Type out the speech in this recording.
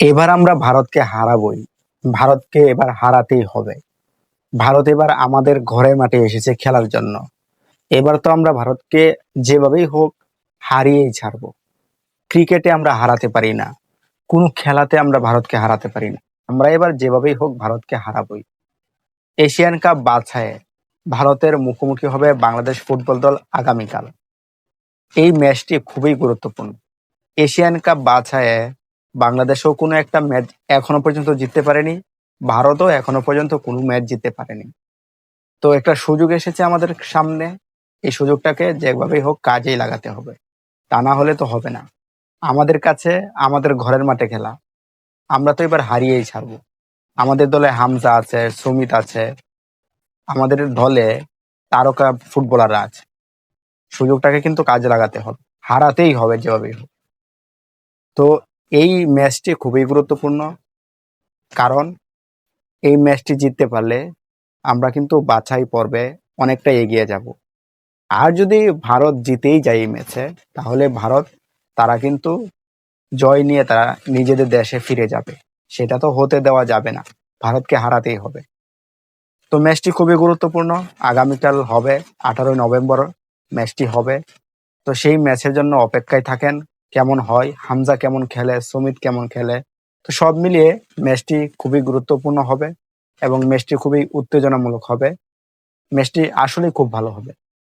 এবার আমরা ভারতকে হারাবই। ভারতকে এবার হারাতেই হবে। ভারত এবার আমাদের ঘরের মাঠে এসেছে খেলার জন্য। এবার তো আমরা ভারতকে যেভাবেই হোক হারিয়েই ছাড়বো। ক্রিকেটে আমরা হারাতে পারি না। কোনো খেলাতে আমরা ভারতকে হারাতে পারি না। আমরা এবার যেভাবেই হোক ভারতকে হারাবই। এশিয়ান কাপ বাছায় ভারতের মুখোমুখি হবে বাংলাদেশ ফুটবল দল আগামীকাল। এই ম্যাচটি খুবই গুরুত্বপূর্ণ। এশিয়ান কাপ বাছায় বাংলাদেশও কোনো একটা ম্যাচ এখনও পর্যন্ত জিততে পারেনি, ভারতও এখনও পর্যন্ত কোনো ম্যাচ জিততে পারেনি। তো একটা সুযোগ এসেছে আমাদের সামনে, এই সুযোগটাকে যেভাবেই হোক কাজেই লাগাতে হবে। তা না হলে তো হবে না। আমাদের কাছে, আমাদের ঘরের মাঠে খেলা। আমরা তো এবার হারিয়েই ছাড়বো। আমাদের দলে হামজা আছে, সুমিত আছে, আমাদের দলে তারকা ফুটবলাররা আছে। সুযোগটাকে কিন্তু কাজে লাগাতে হবে। হারাতেই হবে যেভাবেই হোক। তো এই ম্যাচটি খুবই গুরুত্বপূর্ণ। কারণ এই ম্যাচটি জিততে পারলে আমরা কিন্তু বাছাই পর্বে অনেকটা এগিয়ে যাব। আর যদি ভারত জিতেই যায় এই ম্যাচে, তাহলে ভারত, তারা কিন্তু জয় নিয়ে তারা নিজেদের দেশে ফিরে যাবে। সেটা তো হতে দেওয়া যাবে না। ভারতকে হারাতেই হবে। তো ম্যাচটি খুবই গুরুত্বপূর্ণ। আগামীকাল হবে আঠারোই নভেম্বর। ম্যাচটি হবে। তো সেই ম্যাচের জন্য অপেক্ষায় থাকেন কেমন হয়, হামজা কেমন খেলে, সমিত কেমন খেলে, তো সব মিলিয়ে ম্যাচটি খুবই গুরুত্বপূর্ণ হবে এবং ম্যাচটি খুবই উত্তেজনামূলক হবে। ম্যাচটি আসলেই খুব ভালো হবে।